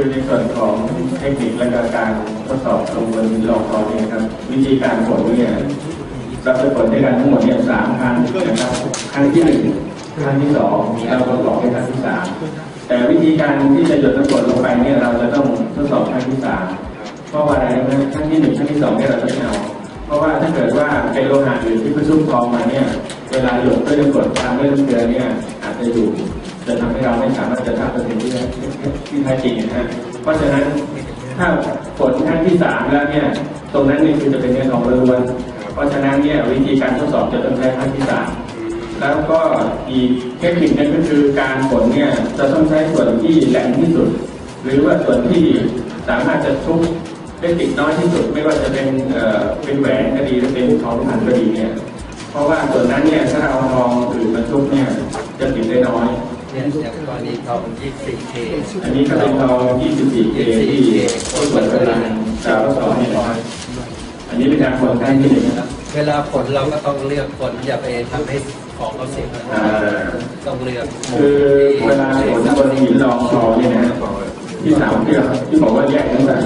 คือในส่วนของเทคนิคและการทดสอบลงบนหลอกเขาเนี่ยครับ วิธีการผลเนี่ยเราจะผลด้วยกันทั้งหมดเนี่ยสามครั้งนะครับครั้งที่หนึ่งครั้งที่สองเราประกอบด้วยครั้งที่สามแต่วิธีการที่จะหยดน้ำกรดลงไปเนี่ยเราจะต้องทดสอบครั้งที่สามเพราะว่าอะไรนะครั้งที่หนึ่งครั้งที่สองเนี่ยเราจะไม่เอาเพราะว่าถ้าเกิดว่าเป็นโลหะอื่นที่ผสมทองมาเนี่ยเวลาหยดด้วยน้ำกรดตามด้วยน้ำเกลือเนี่ยอาจจะอยู่ ไม่สามารถจะทำเปอร์เซ็นได้ที่แท้จริงนะฮะเพราะฉะนั้นถ้าผลครั้งที่สามแล้วเนี่ย ตรงนั้นนี่คือจะเป็นเงินทองล้วนเพราะฉะนั้นเนี่ยวิธีการทดสอบจะต้องใช้ครั้งที่สามแล้วก็อีกเทคนิคนึงก็คือการผลเนี่ยจะต้องใช้ส่วนที่แหลมที่สุด หรือว่าส่วนที่สามารถจะชุบได้ติดน้อยที่สุด ไม่ว่าจะเป็นเอ่อเป็นแหวนก็ดีหรือเป็นทองคำก็ดีเนี่ยเพราะว่าส่วนนั้นเนี่ยถ้าเราเอาทองอื่นมาชุบเนี่ยจะติดได้น้อย เนี่ยอย่างกรณีทอง 24K อันนี้ก็เป็นทอง 24K ที่ต้นส่วนกำลังดาวสองเนี่ยนะครับอันนี้เป็นการผลครั้งที่หนึ่งนะครับ เวลาผลเราก็ต้องเลือกผลอย่าไปทำให้ของเขาเสียหายอ่า ต้องเลือกมุมคือเวลาที่ผลบนหินรองทองเนี่ยนะ ที่สามที่ที่บอกว่าแยกตั้งแต่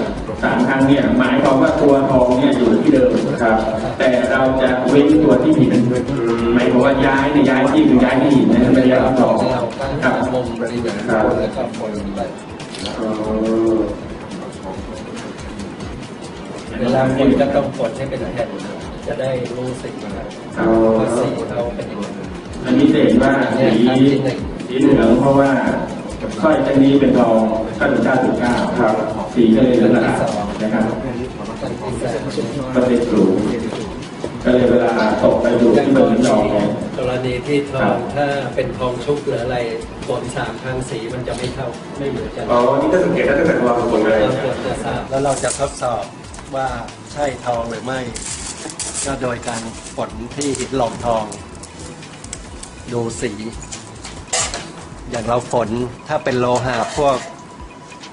สามครั้งเนี่ยหมายความว่าตัวทองเนี่ยอยู่ที่เดิมครับ แต่เราจะเว้นตัวที่หินหมายความว่าย้ายเนี่ยย้ายที่คือย้ายที่หินนะไม่ได้ย้ายที่ทองเราก็ครับหามุมบริเวณครับแล้วก็ผลไปอ๋อเวลาผลก็ต้องผลให้เป็นแผ่นจะได้รู้สึกว่าเอาว่าสีเขาเป็นยังไงอันนี้จะเห็นว่าสีสีเหลืองเพราะว่า สร้อยเส้นนี้เป็นทอง99.9ครับสีก็เลยเหลืองละนะครับตั้งที่แสนเปอร์เซ็นต์สูงก็เลยเวลาตกไปดูที่เบอร์ลิ้นทองเนี่ยกรณีที่ทครัอบงถ้าเป็นทองชุบหรืออะไรผลสามครั้งสีมันจะไม่เท่าไม่เหมือนกันอ๋อนี่ก็สังเกตได้ตั้งแต่เราคนเลยเราควรจะทราบแล้วเราจะทดสอบว่าใช่ทองหรือไม่ ก็โดยการฝนที่หินหลอมทอง ดูสี อย่างเราฝนถ้าเป็นโลหะพวก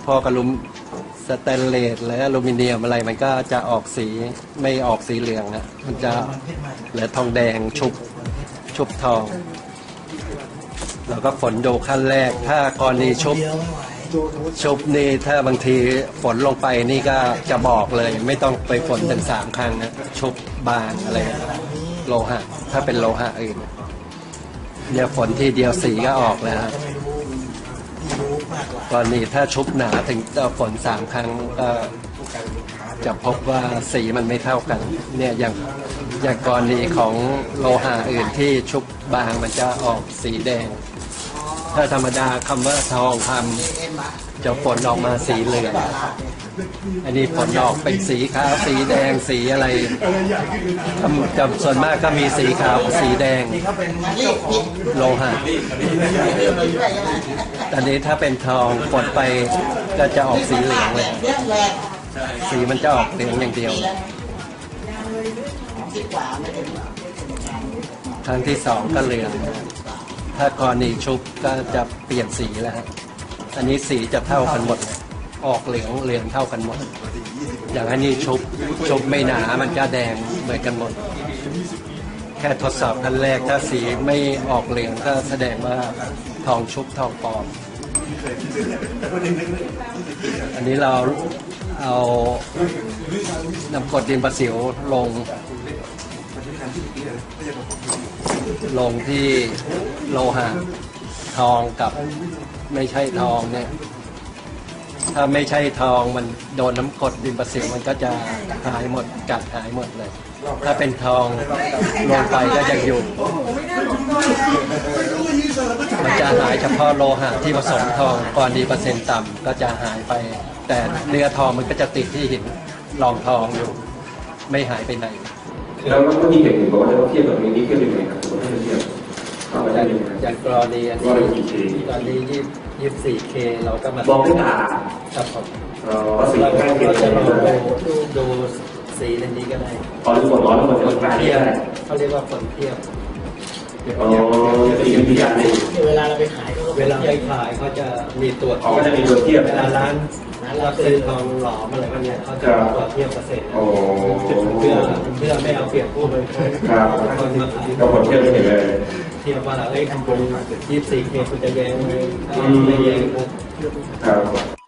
พวกอลูมสแตนเลสหรืออลูมิเนียมอะไรมันก็จะออกสีไม่ออกสีเหลืองนะมันจะเหลือทองแดงชุบชุบทอง แล้วก็ฝนโดขั้นแรก ถ้ากรณีชุบชุบนี่ถ้าบางทีฝนลงไปนี่ก็จะบอกเลย ไม่ต้องไปฝนถึงสามครั้งนะชุบบางอะไร โลหะ ถ้าเป็นโลหะอื่น เนี่ยฝนทีเดียวสีก็ออกแล้วครับกรณีถ้าชุบหนาถึงฝนสามครั้งก็จะพบว่าสีมันไม่เท่ากัน เนี่ยอย่างอย่างกรณีของโลหะอื่นที่ชุบบางมันจะออกสีแดง ถ้าธรรมดาคำว่าทองคำจะผลออกมาสีเหลือง อันนี้ผลออกเป็นสีขาวสีแดงสีอะไรจะส่วนมากก็มีสีขาวสีแดงโลหะตอนนี้ถ้าเป็นทองกดไปก็จะออกสีเหลืองเลย สีมันจะออกเหลืองอย่างเดียว ครั้งที่สองก็เหลือง ถ้ากรณีชุบก็จะเปลี่ยนสีแล้วฮะ อันนี้สีจะเท่ากันหมดเลย ออกเหลืองเหลืองเท่ากันหมด อย่างอันนี้ชุบชุบไม่หนามันจะแดงเหมือนกันหมด แค่ทดสอบขั้นแรกถ้าสีไม่ออกเหลืองก็แสดงว่าทองชุบทองปลอม อันนี้เราเอาน้ำกรดดินประสิวลง ลงที่โลหะทองกับไม่ใช่ทองเนี่ย ถ้าไม่ใช่ทองมันโดนน้ำกรดดินประสิวมันก็จะหายหมดกัดหายหมดเลย ถ้าเป็นทองลงไปก็ยังอยู่ มันจะหายเฉพาะโลหะที่ผสมทองก่อนดีเปอร์เซ็นต์ต่ำก็จะหายไป แต่เนื้อทองมันก็จะติดที่หินรองทองอยู่ ไม่หายไปไหน แล้วก็มีเด็กบอกว่าจะต้องเทียบกับนี้เทียบยังไงครับผมไม่ได้เทียบ เข้าไปอได้ย่างยังไงอย่างกรณีอันว่านี้เป็นกี่ทีตอนนี้ยี่ยี่สี่เคเราก็มาบอกด้วยตาครับผมอ๋อสีเราใกล้เคียงก็กัจะนลองเลยดูดูสีในนี้ก็ได้อ๋อทุกคนร้อนทุกคนจะใกล้เทียได้บเขาเรียกว่าผลเทียบอ๋อสีเป็นพิจารณ์หนึ่งเวลาเราไปขายก็เวลาไปขายเขาจะมีตรวจอ๋อก็จะมีตัวเทียบเวลาร้านรับซื้อทองหลอมอะไรพวกเนี้ยเขาจะตรวจเทียบเปอร์เซ็นต์โอ้เพื่อเพื่อไม่เอาเปรียบผู้บริโภคครับคนมาขายก็ผลเทียบไม่เห็นเลย เทียบว่าเอ้ยทำบุญยี่สี่เคคุณจะแย้งไหมไม่แย้งครับ